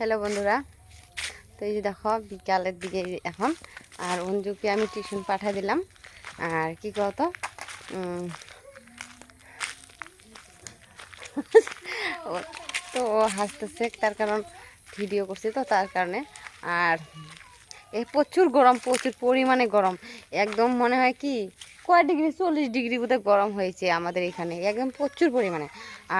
Hello বন্ধুরা, তো এই যে দেখো বিকালের দিকে এখন, আর অঞ্জুকে আমি টিউশন পাঠিয়ে দিলাম। আর কি কত তো ও হাসতেছে, তার কারণ ভিডিও করছে তো, তার কারণে। আর এই প্রচুর গরম, প্রচুর পরিমাণে গরম। একদম মনে হয় কি কয় ডিগ্রি, চল্লিশ ডিগ্রি বোধহয় গরম হয়েছে আমাদের এখানে, একদম প্রচুর পরিমাণে।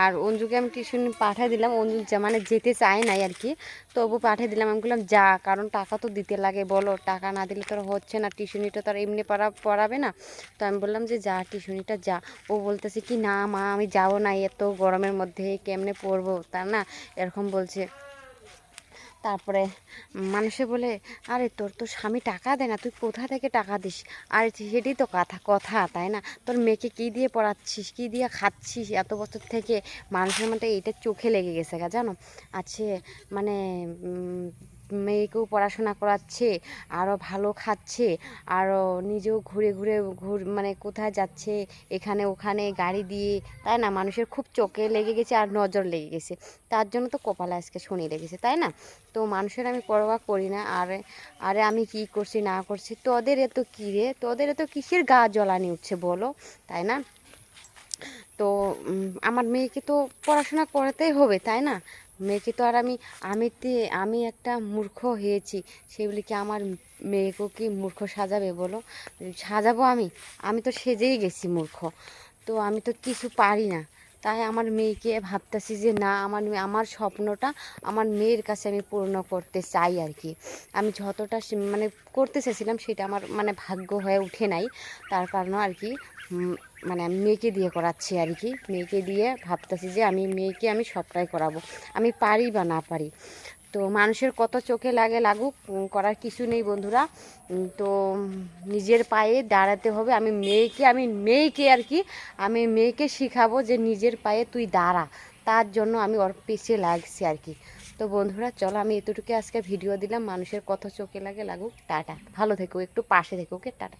আর অঞ্জুকে আমি টিউশন পাঠিয়ে দিলাম, অঞ্জু মানে যেতে চায় নাই আর কি, তবু পাঠিয়ে দিলাম। আমি বললাম, যা, কারণ টাকা তো দিতে লাগে, বলো, টাকা না দিলে তো আর হচ্ছে না, টিউশনিটা তো আর এমনি পড়া, পড়াবে না। তো আমি বললাম যে, যা, টিউশনিটা যা। ও বলতেছে কি, না মা, আমি যাব না, এত গরমের মধ্যে, কেমনে পড়ব? তা না, এরকম বলছে। তারপরে মানুষে বলে আরে তোর তো স্বামী টাকা দেয় না তুই কোথা থেকে টাকা দিস? আর সেটাই তো কথা কথা তাই না? তোর মেয়েকে কী দিয়ে পড়াচ্ছিস কী দিয়ে খাচ্ছিস? এত বছর থেকে মানুষের মধ্যে এইটা চোখে লেগে গেছে গা জানো? আছে মানে উম, মেয়েকেও পড়াশোনা করাচ্ছে আরও ভালো খাচ্ছে আরও নিজেও ঘুরে ঘুরে ঘুর মানে কোথায় যাচ্ছে, এখানে ওখানে গাড়ি দিয়ে, তাই না? মানুষের খুব চোখে লেগে গেছে আর নজর লেগে গেছে। তার জন্য তো কপালে আজকে শুনি লেগেছে, তাই না? তো মানুষের আমি পরোয়া করি না, আর, আরে আমি কি করছি না করছি, তোদের এত কী রে? তোদের এত কিসের গা জ্বলানি উঠছে বলো, তাই না? তো আমার মেয়েকে তো পড়াশোনা করাতেই হবে, তাই না? মেয়েকে তো আর আমি, আমিতে, আমি একটা মূর্খ হয়েছি। সেগুলি কি আমার মেয়েকেও কি মূর্খ সাজাবে বলো, সাজাবো আমি। আমি তো সেজেই গেছি মূর্খ। তো আমি তো কিছু পারি না। তাই আমার মেয়েকে ভাবতেছি যে না, আমার আমার স্বপ্নটা আমার মেয়ের কাছে আমি পূর্ণ করতে চাই আর কি আমি যতটা মানে করতে চেয়েছিলাম সেটা আমার মানে ভাগ্য হয়ে উঠে নাই। তার কারণে আর কি মানে আমি মেয়েকে দিয়ে করাচ্ছি আর কি মেয়েকে দিয়ে ভাবতেছি যে আমি, মেয়েকে আমি সবটাই করাবো। আমি পারি বা না পারি। তো মানুষের কত চোখে লাগে লাগুক করার কিছু নেই বন্ধুরা। তো নিজের পায়ে দাঁড়াতে হবে। আমি মেয়েকে আমি মেয়েকে আর কি, আমি মেয়েকে শিখাবো যে নিজের পায়ে তুই দাঁড়া। তার জন্য আমি ওর পিছিয়ে লাগছি আর কি। তো বন্ধুরা, চলো আমি এতটুকু আজকে ভিডিও দিলাম। মানুষের কত চোখে লাগে লাগুক, টাটা। ভালো থেকো, একটু পাশে থেকো, ওকে? টাটা।